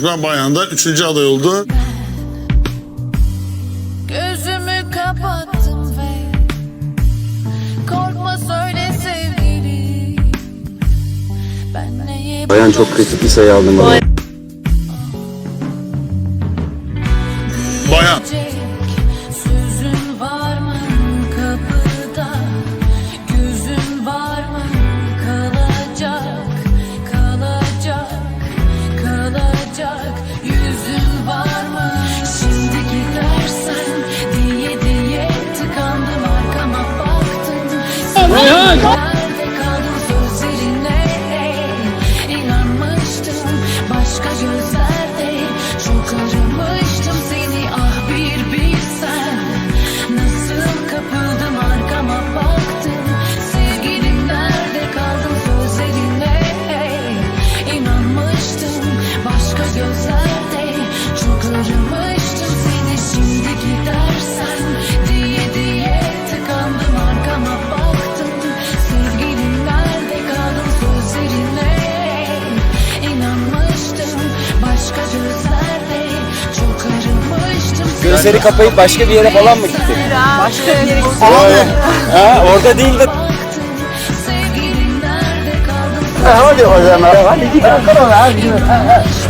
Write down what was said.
Fatma Bayan da üçüncü aday oldu. Gözümü kapattım ve Korkma söyle sevgilim Ben neye Bayan çok kritik bir sayı aldım baba. Bayan. Gözleri kapayıp başka bir yere falan mı gittik? Başka bir yere Ha, orada değil de Hadi zaman. Hadi git bakalım. Abi.